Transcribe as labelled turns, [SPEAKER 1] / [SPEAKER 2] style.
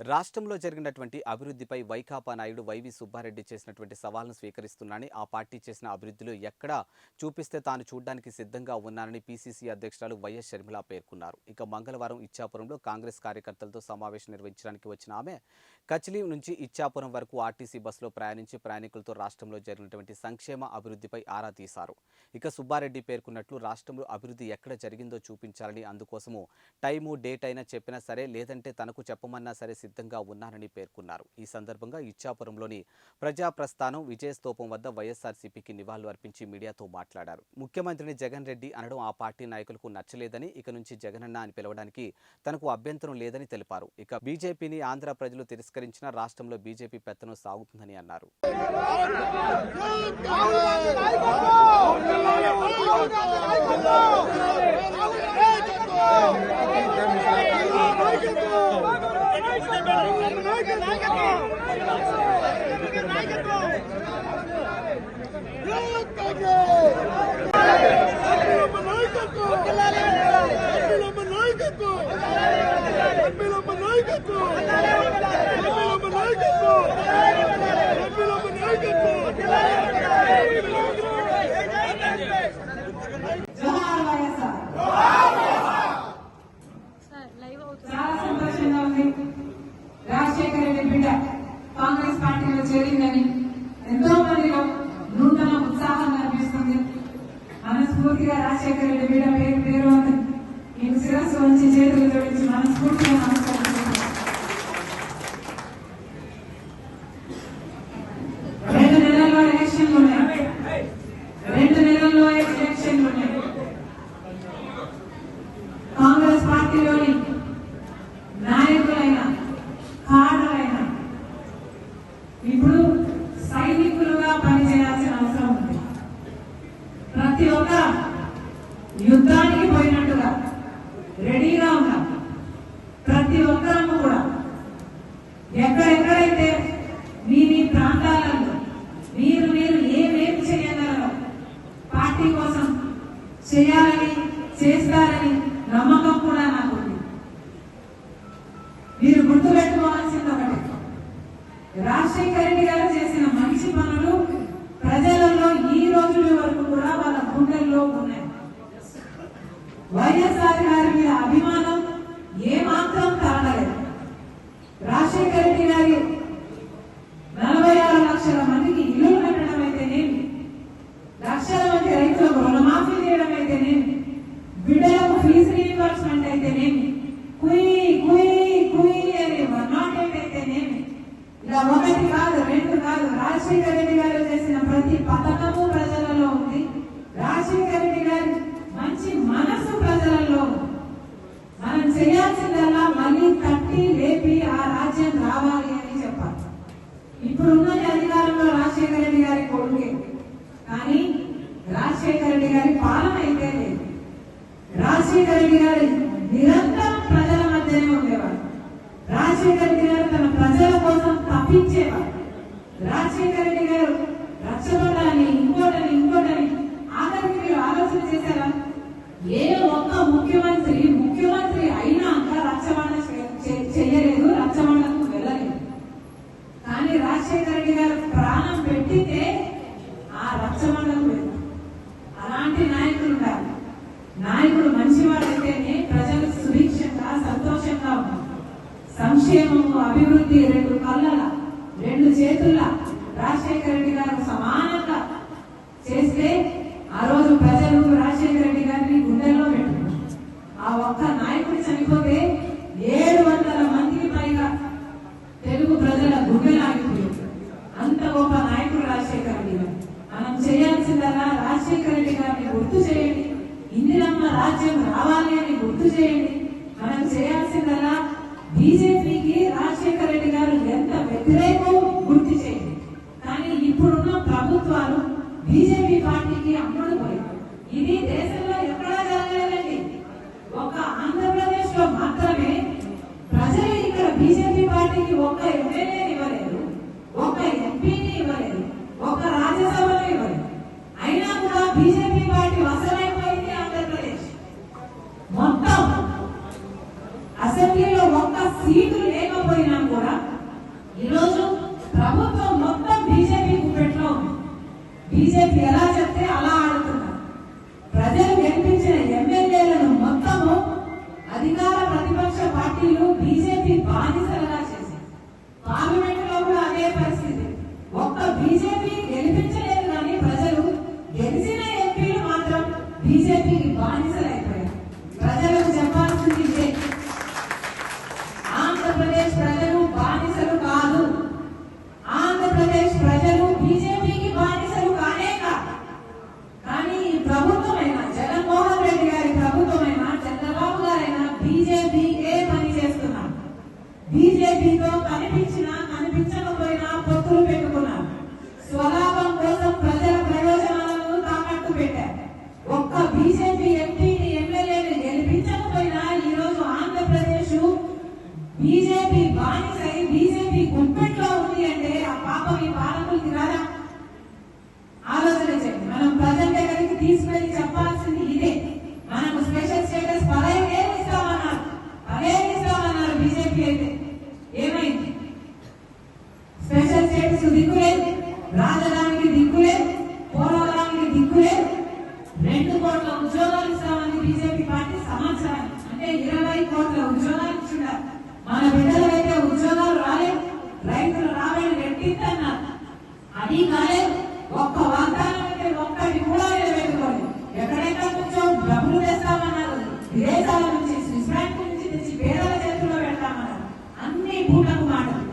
[SPEAKER 1] రాష్ట్రంలో జరిగినటువంటి అభివృద్ధిపై వైకాపా నాయుడు వైవి సుబ్బారెడ్డి చేసినటువంటి సవాల్ను స్వీకరిస్తున్నానని ఆ పార్టీ చేసిన అభివృద్ధిలో ఎక్కడ చూపిస్తే తాను చూడడానికి సిద్ధంగా ఉన్నానని పీసీసీ అధ్యక్షురాలు వైఎస్ షర్మిల పేర్కొన్నారు. ఇక మంగళవారం ఇచ్చాపురంలో కాంగ్రెస్ కార్యకర్తలతో సమావేశం నిర్వహించడానికి వచ్చిన ఆమె కచిలీ నుంచి ఇచ్చాపురం వరకు ఆర్టీసీ బస్సులో ప్రయాణించి ప్రయాణికులతో రాష్ట్రంలో జరిగినటువంటి సంక్షేమ అభివృద్ధిపై ఆరా తీశారు. ఇక సుబ్బారెడ్డి పేర్కొన్నట్లు రాష్ట్రంలో అభివృద్ధి ఎక్కడ జరిగిందో చూపించాలని అందుకోసము టైము డేట్ అయినా చెప్పినా సరే లేదంటే తనకు చెప్పమన్నా సరే సిద్ధంగా ఉన్నానని పేర్కొన్నారు ఈ సందర్భంగా ఇచ్చాపురంలోని ప్రజాప్రస్థానం విజయస్తూపం వద్ద వైఎస్ఆర్సీపీకి నివాళులు అర్పించి మీడియాతో మాట్లాడారు ముఖ్యమంత్రిని జగన్ రెడ్డి అనడం ఆ పార్టీ నాయకులకు నచ్చలేదని ఇక నుంచి జగనన్న అని పిలవడానికి తనకు అభ్యంతరం లేదని తెలిపారు ఇక బీజేపీని ఆంధ్ర ప్రజలు తిరస్కరించిన రాష్ట్రంలో బీజేపీ పెత్తనం సాగుతుందని అన్నారు
[SPEAKER 2] మనస్ఫూర్తిగా రాజశేఖర రెడ్డి బిడ్డ పేరు పేరు అని మీకు శిరస్సు ఉంచి చేతులు జోడించి మనస్ఫూర్తిగా యుద్ధానికి పోయినట్టుగా రెడీగా ఉన్నాం. ప్రతి ఒక్కరము కూడా ఎక్కడెక్కడైతే మీ మీ ప్రాంతాలలో మీరు మీరు ఏమేం చేయగలరో పార్టీ కోసం చేయాలని చేస్తారని నమ్మకం కూడా నాకు ఉంది మీరు గుర్తుపెట్టుకోవాల్సింది ఒకటి. రాజశేఖర రెడ్డి గారు చేసిన మంచి పనులు ప్రజలలో ఈ రోజుల వరకు కూడా వాళ్ళ గుండెల్లో ఉన్నాయి. వైఎస్ఆర్ గారి మీద అభిమానం ఏమాత్రం తాగలేదు రాజశేఖర రెడ్డి గారి నలభై ఆరు లక్షల మందికి ఇల్లు కట్టడం అయితేనేమి? లక్షల మంది రైతులకు రుణమాఫీ చేయడం అయితేనేమి? బిడ్డలకు ఫీజు రీయింబర్స్మెంట్ అయితేనేమి? కుయి కుయి కుయి అని వన్ నాట్ ఎయిట్ అయితేనేమి? ఇలా ఒకటి కాదు రెండు కాదు రాజశేఖర రెడ్డి గారు చేసిన ప్రతి పథకము ప్రజలలో ఉంది. రాజశేఖర రెడ్డి గారి మంచి మన ప్రజలలో మనం చేయాల్సిందల్లా మళ్ళీ కట్టి లేపి ఆ రాజ్యం రావాలి అని చెప్పాలి. ఇప్పుడున్న అధికారంలో రాజశేఖర రెడ్డి గారి కొడుకే. కానీ రాజశేఖర రెడ్డి గారి పాలన అయితే లేదు రాజశేఖర రెడ్డి గారి నిరంతరం ప్రజల మధ్యనే ఉండేవారు. రాజశేఖర రెడ్డి గారు తన ప్రజల కోసం తప్పించేవారు. రాజశేఖర రెడ్డి గారు రక్షబంధాన్ని ఇంకోటని ఇంకోటని అభివృద్ధి రెండు కళ్ళల రెండు చేతుల రాజశేఖర రెడ్డి గారు సమానంగా చేస్తే ఆ రోజు ప్రజలు రాజశేఖర రెడ్డి గారిని గుండెల్లో పెట్టారు. ఆ ఒక్క నాయకుడు చనిపోతే ఏడు వందల మందికి పైగా తెలుగు ప్రజల గుండెలాగిపోయింది అంత గొప్ప నాయకుడు రాజశేఖర రెడ్డి గారు. మనం చేయాల్సిందల్లా రాజశేఖర రెడ్డి గారిని గుర్తు చేయండి. ఇందిరమ్మ రాజ్యం రావాలి అని గుర్తు చేయండి. మనం చేయాల్సిందల్లా బీజేపీకి రాజశేఖర రెడ్డి గారు ఎంత వ్యతిరేకం గుర్తు చేయండి. కానీ ఇప్పుడున్న ప్రభుత్వాలు బీజేపీ పార్టీకి అమ్మడు పోయింది ఇది దేశంలో ఎక్కడా జరగలేదండి. ఒక ఆంధ్రప్రదేశ్లో మాత్రమే ప్రజలు ఇక్కడ బీజేపీ పార్టీకి ఒక్క ఎమ్మెల్యేని ఇవ్వలేదు ఒక్క ఎంపీని ఇవ్వలేదు ఒక్క రాజ్యసభను ఇవ్వలేదు. అయినా కూడా బీజేపీ బీజేపీ ఎలా చెప్తే అలా అది కాలేదు ఒక్క వాగ్దానానికి ఒక్కటి కూడా నిలబెట్టుకోలేదు ఎక్కడెక్కడ నుంచో డబ్బులు తెస్తామన్నారు. విదేశాల నుంచి స్విస్ బ్యాంక్ నుంచి తెచ్చి పేదల చేతుల్లో పెడతామన్నారు. అన్ని భూటకు మాటలు.